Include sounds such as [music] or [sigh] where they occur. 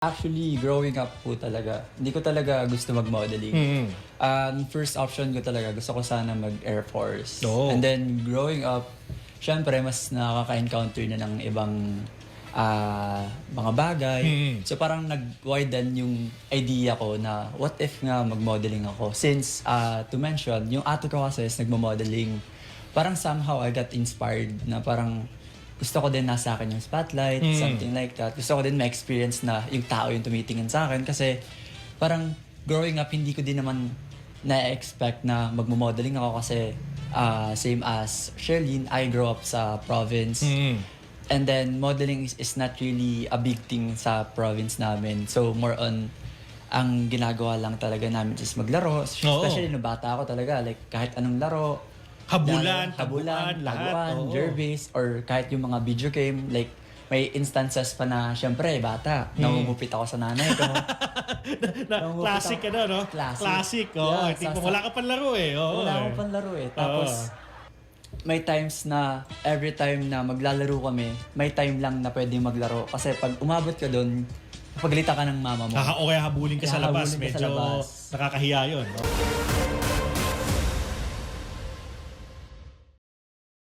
Actually, growing up po talaga, hindi ko talaga gusto mag-modeling. Mm. Um, first option ko talaga, gusto ko sana mag-Air Force. Oo. And then, growing up, syempre, mas nakaka-encounter na ng ibang ah, mga bagay. Mm. So, parang nag-widen yung idea ko na what if nga mag-modeling ako? Since, ah, to mention, yung ate ko kasi is nagmo-modeling. Parang somehow I got inspired na parang gusto ko din nasa akin yung spotlight, Mm. something like that. Gusto ko din ma-experience na yung tao yung tumitingin sa akin kasi parang growing up, hindi ko din naman na-expect na magmo-modeling ako kasi ah, same as Sherlyn, I grew up sa province. Mm. And then modeling is, is not really a big thing sa province namin. So more on ang ginagawa lang talaga namin is maglaro. Especially no bata ako talaga, like kahit anong laro. Habulan, habulan, taguan, lahat, taguan, oo. jervis, or kahit yung mga video game, like may instances pa na, syempre, bata, Hmm. nangungupit ako sa nanay ko. [laughs] Na, Nangungupit classic ako. ano, no? Classic. Classic, oh. Yeah, Tipong sa- wala ka pang laro eh. Oo, Wala eh. akong panlaro eh. Tapos, may times na every time na maglalaro kami, may time lang na pwede maglaro. Kasi pag umabot ka doon, pagalitan ka ng mama mo. Kaka, o kaya habulin ka sa labas. Hahabulin ka sa Medyo labas. nakakahiya yun. No?